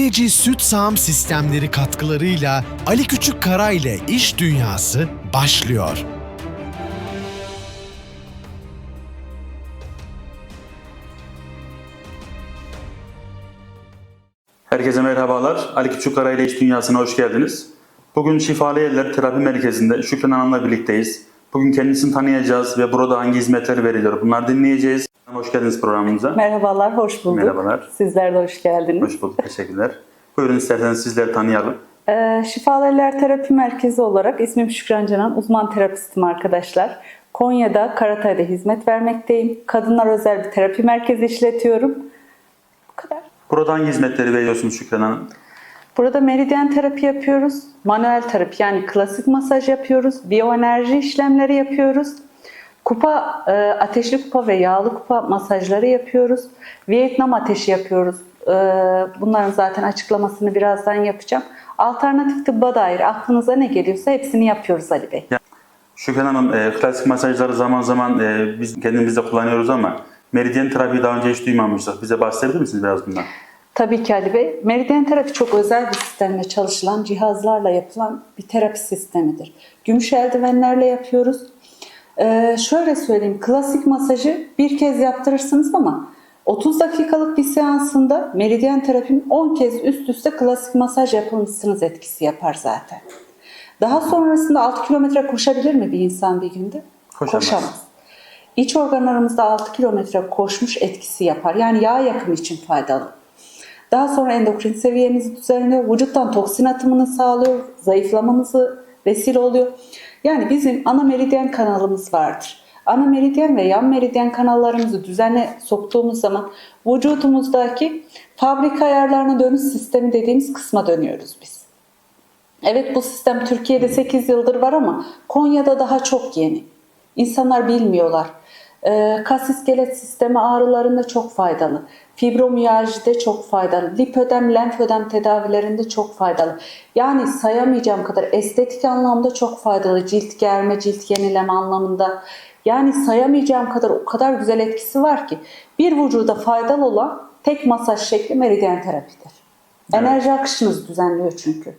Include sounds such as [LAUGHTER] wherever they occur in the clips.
BC Süt Sağım Sistemleri katkılarıyla Ali Küçük Kara ile İş Dünyası başlıyor. Herkese merhabalar. Ali Küçükkara ile İş Dünyası'na hoş geldiniz. Bugün Şifalı Eller Terapi Merkezi'nde Şükran Hanım'la birlikteyiz. Bugün kendisini tanıyacağız ve burada hangi hizmetler veriliyor bunları dinleyeceğiz. Hoş geldiniz programımıza. Merhabalar, hoş bulduk. Merhabalar. Sizler de hoş geldiniz. Hoş bulduk, teşekkürler. Buyurun isterseniz sizleri tanıyalım. Ee, Şifalı Eller Terapi Merkezi olarak ismim Şükran Canan, uzman terapistim arkadaşlar. Konya'da, Karatay'da hizmet vermekteyim. Kadınlar özel bir terapi merkezi işletiyorum. Bu kadar. Burada hangi hizmetleri veriyorsunuz Şükran Hanım? Burada meridyen terapi yapıyoruz. Manuel terapi yani klasik masaj yapıyoruz. Biyoenerji işlemleri yapıyoruz. Kupa, e, ateşli kupa ve yağlı kupa masajları yapıyoruz. Vietnam ateşi yapıyoruz. E, bunların zaten açıklamasını birazdan yapacağım. Alternatif tıbba dair aklınıza ne geliyorsa hepsini yapıyoruz Ali Bey. Şükran Hanım, e, klasik masajları zaman zaman e, biz kendimiz de kullanıyoruz ama meridyen terapiyi daha önce hiç duymamıştık. Bize bahsedebilir misiniz biraz bundan? Tabii ki Ali Bey. Meridyen terapi çok özel bir sistemle çalışılan, cihazlarla yapılan bir terapi sistemidir. Gümüş eldivenlerle yapıyoruz. Ee, şöyle söyleyeyim, klasik masajı bir kez yaptırırsınız ama 30 dakikalık bir seansında meridyen terapinin 10 kez üst üste klasik masaj yapılmışsınız etkisi yapar zaten. Daha sonrasında 6 kilometre koşabilir mi bir insan bir günde? Koşamaz. İç organlarımızda 6 kilometre koşmuş etkisi yapar. Yani yağ yakımı için faydalı. Daha sonra endokrin seviyemizi düzenliyor. Vücuttan toksin atımını sağlıyor. Zayıflamamızı vesile oluyor. Yani bizim ana meridyen kanalımız vardır. Ana meridyen ve yan meridyen kanallarımızı düzene soktuğumuz zaman vücudumuzdaki fabrika ayarlarına dönüş sistemi dediğimiz kısma dönüyoruz biz. Evet bu sistem Türkiye'de 8 yıldır var ama Konya'da daha çok yeni. İnsanlar bilmiyorlar. Ee, kas iskelet sistemi ağrılarında çok faydalı. Fibromiyajide çok faydalı. Lipödem, lenfödem tedavilerinde çok faydalı. Yani sayamayacağım kadar estetik anlamda çok faydalı. Cilt germe, cilt yenileme anlamında. Yani sayamayacağım kadar o kadar güzel etkisi var ki. Bir vücuda faydalı olan tek masaj şekli meridyen terapidir. Enerji akışınızı düzenliyor çünkü.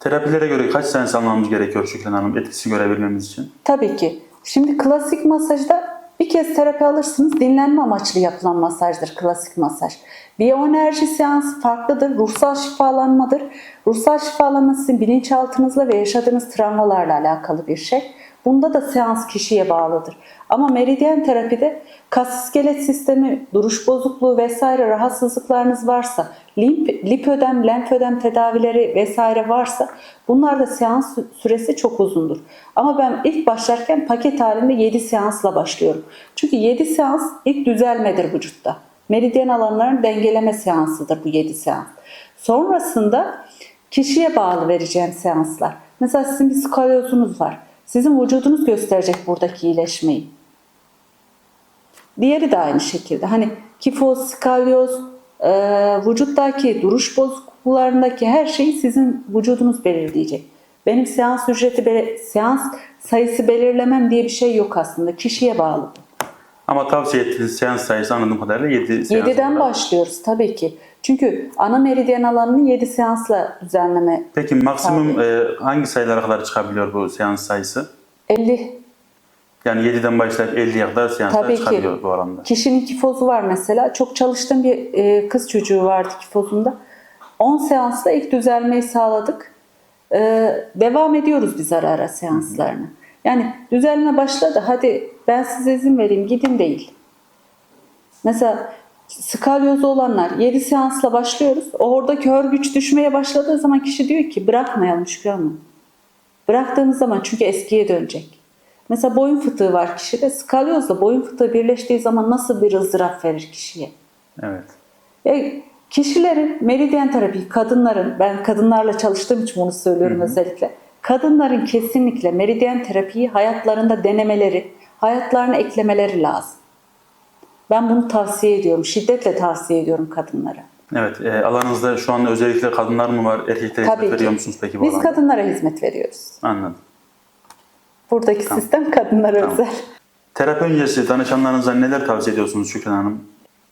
Terapilere göre kaç seans almamız gerekiyor Şükran Hanım etkisi görebilmemiz için? Tabii ki. Şimdi klasik masajda bir kez terapi alırsınız dinlenme amaçlı yapılan masajdır klasik masaj. Biyoenerji seansı farklıdır, ruhsal şifalanmadır. Ruhsal şifalanma sizin bilinçaltınızla ve yaşadığınız travmalarla alakalı bir şey. Bunda da seans kişiye bağlıdır. Ama meridyen terapide kas iskelet sistemi, duruş bozukluğu vesaire rahatsızlıklarınız varsa, limp, lipödem, lenfödem tedavileri vesaire varsa bunlarda seans süresi çok uzundur. Ama ben ilk başlarken paket halinde 7 seansla başlıyorum. Çünkü 7 seans ilk düzelmedir vücutta. Meridyen alanların dengeleme seansıdır bu 7 seans. Sonrasında kişiye bağlı vereceğim seanslar. Mesela sizin bir skalyozunuz var. Sizin vücudunuz gösterecek buradaki iyileşmeyi. Diğeri de aynı şekilde. Hani kifoz, skalyoz, e, vücuttaki duruş bozukluklarındaki her şeyi sizin vücudunuz belirleyecek. Benim seans ücreti, seans sayısı belirlemem diye bir şey yok aslında. Kişiye bağlı. Ama tavsiye ettiğiniz seans sayısı anladığım kadarıyla 7 seans. 7'den olarak. başlıyoruz tabii ki. Çünkü ana meridyen alanını 7 seansla düzenleme Peki maksimum e, hangi sayılara kadar çıkabiliyor bu seans sayısı? 50 Yani 7'den başlayıp 50'ye kadar seanslar Tabii ki. çıkabiliyor bu alanda. Kişinin kifozu var mesela. Çok çalıştığım bir e, kız çocuğu vardı kifozunda. 10 seansla ilk düzelmeyi sağladık. E, devam ediyoruz biz ara ara seanslarını. Yani düzelme başladı. Hadi ben size izin vereyim gidin değil. Mesela skalyozu olanlar 7 seansla başlıyoruz. Oradaki hörgüç düşmeye başladığı zaman kişi diyor ki bırakmayalım Şükran Hanım. Bıraktığımız zaman çünkü eskiye dönecek. Mesela boyun fıtığı var kişide. Skalyozla boyun fıtığı birleştiği zaman nasıl bir ızdırap verir kişiye? Evet. E, kişilerin meridyen terapi, kadınların, ben kadınlarla çalıştığım için bunu söylüyorum özellikle. Kadınların kesinlikle meridyen terapiyi hayatlarında denemeleri, hayatlarına eklemeleri lazım. Ben bunu tavsiye ediyorum, şiddetle tavsiye ediyorum kadınlara. Evet. E, alanınızda şu an özellikle kadınlar mı var? Erkeklere Tabii hizmet ki. veriyor musunuz peki bu Biz alanda? kadınlara hizmet veriyoruz. Anladım. Buradaki sistem kadınlara Tamam. özel. Terapi öncesi danışanlarınıza neler tavsiye ediyorsunuz Şükran Hanım?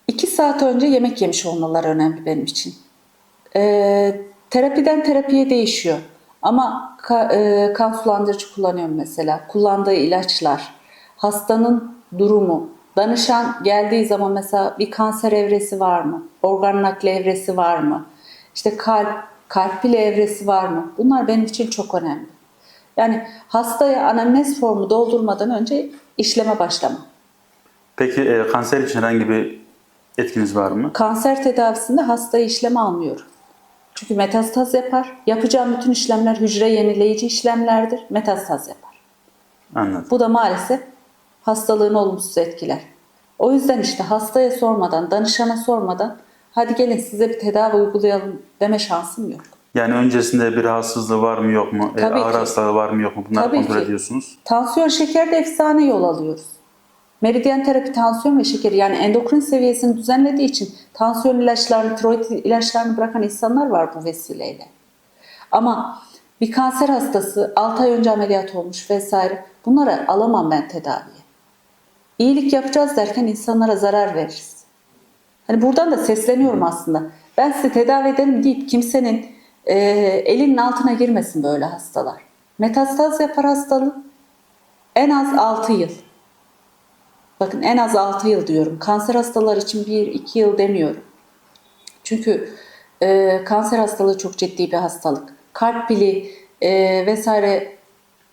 İki saat önce yemek yemiş olmaları önemli benim için. Ee, terapiden terapiye değişiyor. Ama ka- e, kan sulandırıcı kullanıyorum mesela. Kullandığı ilaçlar, hastanın durumu, danışan geldiği zaman mesela bir kanser evresi var mı? Organ nakli evresi var mı? İşte kalp, kalp bile evresi var mı? Bunlar benim için çok önemli. Yani hastaya anamnez formu doldurmadan önce işleme başlama. Peki e, kanser için herhangi bir etkiniz var mı? Kanser tedavisinde hastayı işleme almıyorum. Çünkü metastaz yapar. Yapacağım bütün işlemler hücre yenileyici işlemlerdir. Metastaz yapar. Anladım. Bu da maalesef hastalığını olumsuz etkiler. O yüzden işte hastaya sormadan, danışana sormadan hadi gelin size bir tedavi uygulayalım deme şansım yok. Yani öncesinde bir rahatsızlığı var mı yok mu? E, Tabii ağrı ki. hastalığı var mı yok mu? Bunları Tabii kontrol ki. ediyorsunuz. Tansiyon şekerde efsane yol alıyoruz. Meridyen terapi tansiyon ve şekeri yani endokrin seviyesini düzenlediği için tansiyon ilaçlarını, tiroid ilaçlarını bırakan insanlar var bu vesileyle. Ama bir kanser hastası 6 ay önce ameliyat olmuş vesaire bunları alamam ben tedaviye. İyilik yapacağız derken insanlara zarar veririz. Hani buradan da sesleniyorum aslında. Ben size tedavi ederim deyip kimsenin e, elinin altına girmesin böyle hastalar. Metastaz yapar hastalık. En az 6 yıl. Bakın en az 6 yıl diyorum. Kanser hastalar için 1-2 yıl demiyorum. Çünkü e, kanser hastalığı çok ciddi bir hastalık. Kalp pili e, vesaire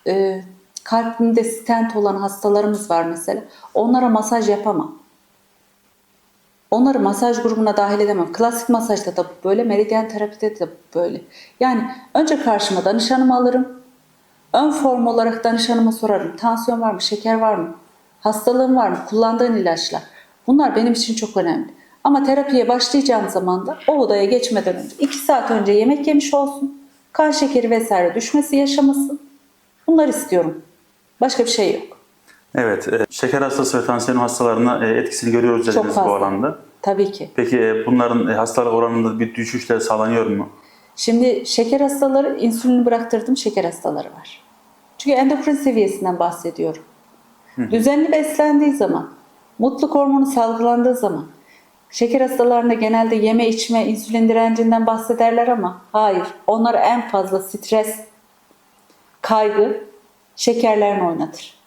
e, kalbinde stent olan hastalarımız var mesela. Onlara masaj yapamam. Onları masaj grubuna dahil edemem. Klasik masajda da bu böyle, meridyen terapide de bu böyle. Yani önce karşıma danışanımı alırım. Ön form olarak danışanıma sorarım. Tansiyon var mı, şeker var mı, hastalığın var mı, kullandığın ilaçlar. Bunlar benim için çok önemli. Ama terapiye başlayacağım zaman da o odaya geçmeden önce 2 saat önce yemek yemiş olsun. Kan şekeri vesaire düşmesi yaşamasın. Bunlar istiyorum. Başka bir şey yok. Evet. e, şeker hastası ve tansiyon hastalarına e, etkisini görüyoruz dediniz bu alanda. Tabii ki. Peki e, bunların hastalık oranında bir düşüşler sağlanıyor mu? Şimdi şeker hastaları, insülini bıraktırdım şeker hastaları var. Çünkü endokrin seviyesinden bahsediyorum. Düzenli beslendiği zaman, mutluluk hormonu salgılandığı zaman, şeker hastalarında genelde yeme içme, insülin direncinden bahsederler ama hayır. Onlar en fazla stres, kaygı, şekerlerini oynatır.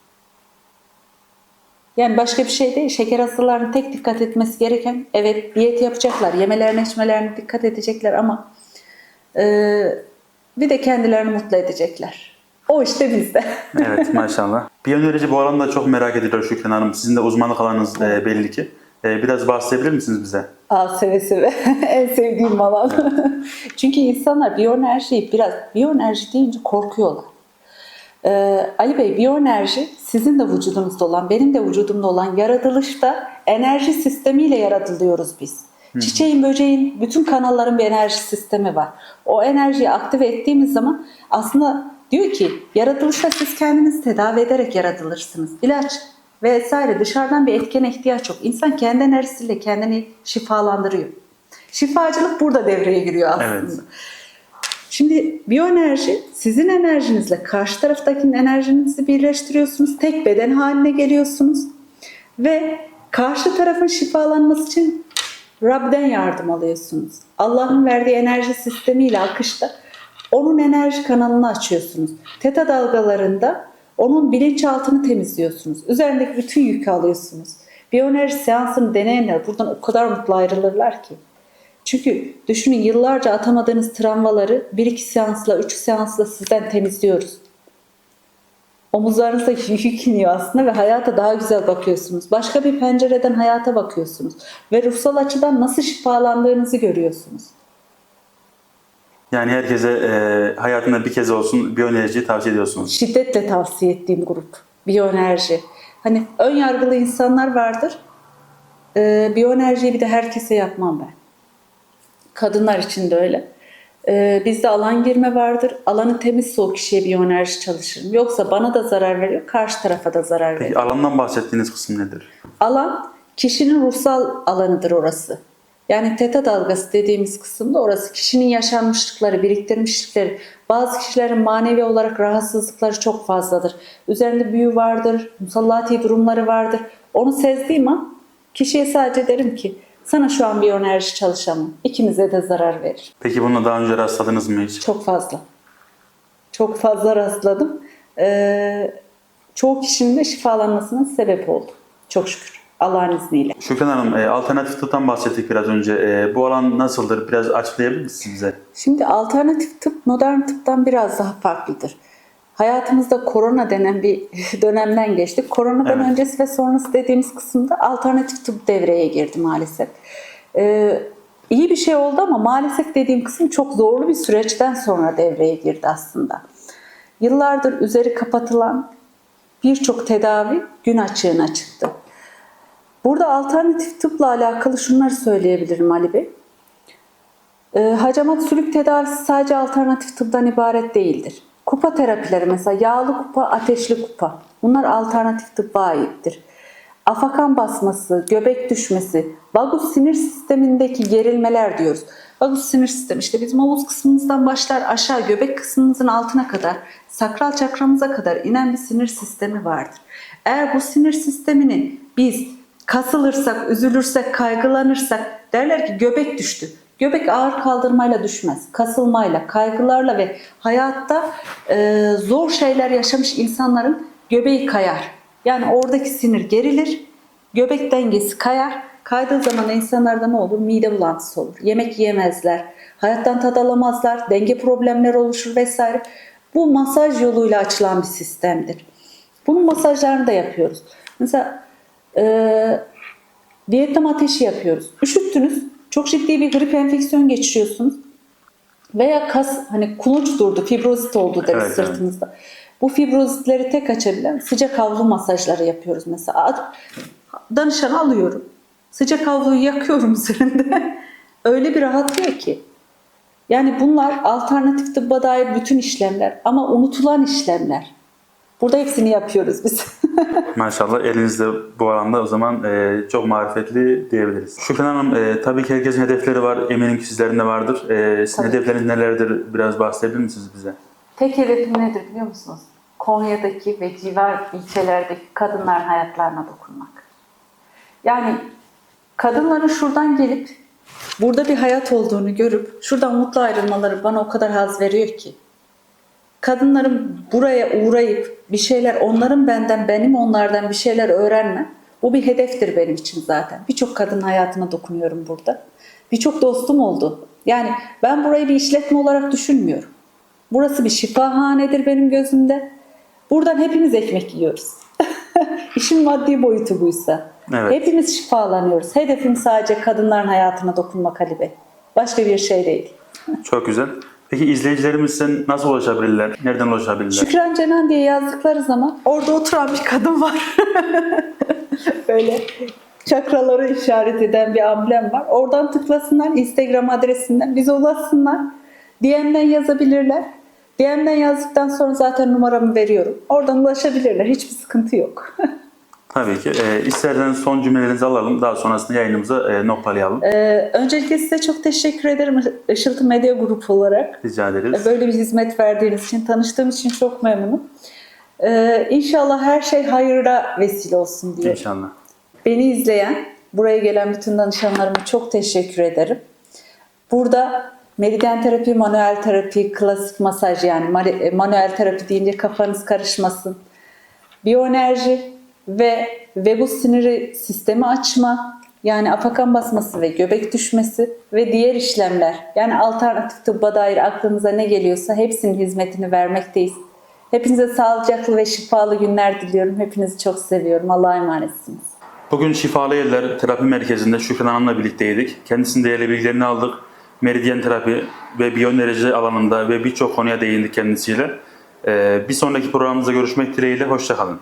Yani başka bir şey değil. Şeker hastalarının tek dikkat etmesi gereken, evet diyet yapacaklar, yemelerine içmelerine dikkat edecekler ama ee, bir de kendilerini mutlu edecekler. O işte bizde. [LAUGHS] Evet maşallah. Biyonerici bu alanda çok merak ediliyor Şükran Hanım. Sizin de uzmanlık alanınız e, belli ki. E, biraz bahsedebilir misiniz bize? Aa, seve seve. [LAUGHS] en sevdiğim alan. [LAUGHS] Çünkü insanlar biyoenerjiyi biraz, biyoenerji deyince korkuyorlar. Ee, Ali Bey, biyoenerji sizin de vücudunuzda olan, benim de vücudumda olan yaratılışta enerji sistemiyle yaratılıyoruz biz. Çiçeğin, böceğin, bütün kanalların bir enerji sistemi var. O enerjiyi aktive ettiğimiz zaman aslında diyor ki yaratılışta siz kendinizi tedavi ederek yaratılırsınız. İlaç vesaire dışarıdan bir etkene ihtiyaç yok. İnsan kendi enerjisiyle kendini şifalandırıyor. Şifacılık burada devreye giriyor aslında. Evet. Şimdi biyoenerji sizin enerjinizle karşı taraftakinin enerjinizi birleştiriyorsunuz. Tek beden haline geliyorsunuz. Ve karşı tarafın şifalanması için Rab'den yardım alıyorsunuz. Allah'ın verdiği enerji sistemiyle akışta onun enerji kanalını açıyorsunuz. Teta dalgalarında onun bilinçaltını temizliyorsunuz. Üzerindeki bütün yükü alıyorsunuz. Biyoenerji seansını deneyenler buradan o kadar mutlu ayrılırlar ki. Çünkü düşünün yıllarca atamadığınız travmaları bir iki seansla, üç seansla sizden temizliyoruz. Omuzlarınızda [LAUGHS] yük iniyor aslında ve hayata daha güzel bakıyorsunuz. Başka bir pencereden hayata bakıyorsunuz. Ve ruhsal açıdan nasıl şifalandığınızı görüyorsunuz. Yani herkese e, hayatında bir kez olsun biyonerici tavsiye ediyorsunuz. Şiddetle tavsiye ettiğim grup. Biyoenerji. Hani ön yargılı insanlar vardır. Ee, biyoenerjiyi bir de herkese yapmam ben. Kadınlar için de öyle. Ee, bizde alan girme vardır. Alanı temizse o kişiye biyoenerji çalışırım. Yoksa bana da zarar veriyor, karşı tarafa da zarar veriyor. Peki alandan bahsettiğiniz kısım nedir? Alan kişinin ruhsal alanıdır orası. Yani teta dalgası dediğimiz kısımda orası kişinin yaşanmışlıkları, biriktirmişlikleri. Bazı kişilerin manevi olarak rahatsızlıkları çok fazladır. Üzerinde büyü vardır, musallati durumları vardır. Onu sezdiğim an kişiye sadece derim ki Sana şu an biyoenerji çalışamam. İkimize de zarar verir. Peki bununla daha önce rastladınız mı hiç? Çok fazla. Çok fazla rastladım. Ee, çoğu kişinin de şifalanmasına sebep oldu. Çok şükür. Allah'ın izniyle. Şükran Hanım, e, alternatif tıptan bahsettik biraz önce. E, bu alan nasıldır? Biraz açıklayabilir misiniz bize? Şimdi alternatif tıp modern tıptan biraz daha farklıdır. Hayatımızda korona denen bir [LAUGHS] dönemden geçtik. Koronadan Evet. öncesi ve sonrası dediğimiz kısımda alternatif tıp devreye girdi maalesef. Ee, iyi bir şey oldu ama maalesef dediğim kısım çok zorlu bir süreçten sonra devreye girdi aslında. Yıllardır üzeri kapatılan birçok tedavi gün açığına çıktı. Burada alternatif tıpla alakalı şunları söyleyebilirim Ali Bey. E, hacamat sülük tedavisi sadece alternatif tıptan ibaret değildir. Kupa terapileri mesela yağlı kupa, ateşli kupa. Bunlar alternatif tıbba aittir. Afakan basması, göbek düşmesi, vagus sinir sistemindeki gerilmeler diyoruz. Vagus sinir sistemi işte bizim omuz kısmımızdan başlar aşağı göbek kısmımızın altına kadar sakral çakramıza kadar inen bir sinir sistemi vardır. Eğer bu sinir sistemini biz kasılırsak, üzülürsek, kaygılanırsak derler ki göbek düştü. Göbek ağır kaldırmayla düşmez. Kasılmayla, kaygılarla ve hayatta e, zor şeyler yaşamış insanların göbeği kayar. Yani oradaki sinir gerilir, göbek dengesi kayar. Kaydığı zaman insanlarda ne olur? Mide bulantısı olur. Yemek yiyemezler, hayattan tad alamazlar, denge problemleri oluşur vesaire. Bu masaj yoluyla açılan bir sistemdir. Bunun masajlarını da yapıyoruz. Mesela e, Vietnam ateşi yapıyoruz. Üşüttünüz. Çok ciddi bir grip enfeksiyon geçiriyorsunuz. Veya kas hani kuluç durdu, fibrozit oldu deriz Evet, evet. sırtınızda. Bu fibrozitleri tek açabilen sıcak havlu masajları yapıyoruz mesela. Danışanı alıyorum. Sıcak havluyu yakıyorum [LAUGHS] üzerinde. Öyle bir rahatlıyor ki. Yani bunlar alternatif tıbba dair bütün işlemler ama unutulan işlemler. Burada hepsini yapıyoruz biz. [LAUGHS] Maşallah elinizde bu alanda o zaman e, çok marifetli diyebiliriz. Şükran Hanım, e, tabii ki herkesin hedefleri var. Eminim ki sizlerin de vardır. E, sizin Tabii. hedefleriniz nelerdir? Biraz bahsedebilir misiniz bize? Tek hedefim nedir biliyor musunuz? Konya'daki ve civar ilçelerdeki kadınların hayatlarına dokunmak. Yani kadınların şuradan gelip burada bir hayat olduğunu görüp şuradan mutlu ayrılmaları bana o kadar haz veriyor ki. Kadınların buraya uğrayıp bir şeyler onların benden benim onlardan bir şeyler öğrenme. Bu bir hedeftir benim için zaten. Birçok kadın hayatına dokunuyorum burada. Birçok dostum oldu. Yani ben burayı bir işletme olarak düşünmüyorum. Burası bir şifahanedir benim gözümde. Buradan hepimiz ekmek yiyoruz. [LAUGHS] İşin maddi boyutu buysa. Evet. Hepimiz şifalanıyoruz. Hedefim sadece kadınların hayatına dokunmak Ali Bey. Başka bir şey değil. Çok güzel. Peki izleyicilerimiz size nasıl ulaşabilirler? Nereden ulaşabilirler? Şükran Cenan diye yazdıkları zaman orada oturan bir kadın var. [LAUGHS] Böyle çakraları işaret eden bir amblem var. Oradan tıklasınlar Instagram adresinden bize ulaşsınlar. DM'den yazabilirler. DM'den yazdıktan sonra zaten numaramı veriyorum. Oradan ulaşabilirler. Hiçbir sıkıntı yok. [LAUGHS] Tabii ki. E, isterseniz son cümlelerinizi alalım. Daha sonrasında yayınımızı e, noktalayalım. Ee, öncelikle size çok teşekkür ederim Işıltı Medya Grubu olarak. Rica ederiz. Böyle bir hizmet verdiğiniz için, tanıştığım için çok memnunum. Ee, inşallah her şey hayırda vesile olsun diye. İnşallah. Beni izleyen, buraya gelen bütün danışanlarıma çok teşekkür ederim. Burada meridyen terapi, manuel terapi, klasik masaj yani mari- manuel terapi deyince kafanız karışmasın. Biyoenerji ve vagus siniri sistemi açma, yani afakan basması ve göbek düşmesi ve diğer işlemler. Yani alternatif tıbba dair aklınıza ne geliyorsa hepsinin hizmetini vermekteyiz. Hepinize sağlıcaklı ve şifalı günler diliyorum. Hepinizi çok seviyorum. Allah'a emanetsiniz. Bugün Şifalı Yerler Terapi Merkezi'nde Şükran Hanım'la birlikteydik. Kendisinin değerli bilgilerini aldık. Meridyen terapi ve biyoenerji alanında ve birçok konuya değindik kendisiyle. Ee, bir sonraki programımızda görüşmek dileğiyle. Hoşçakalın.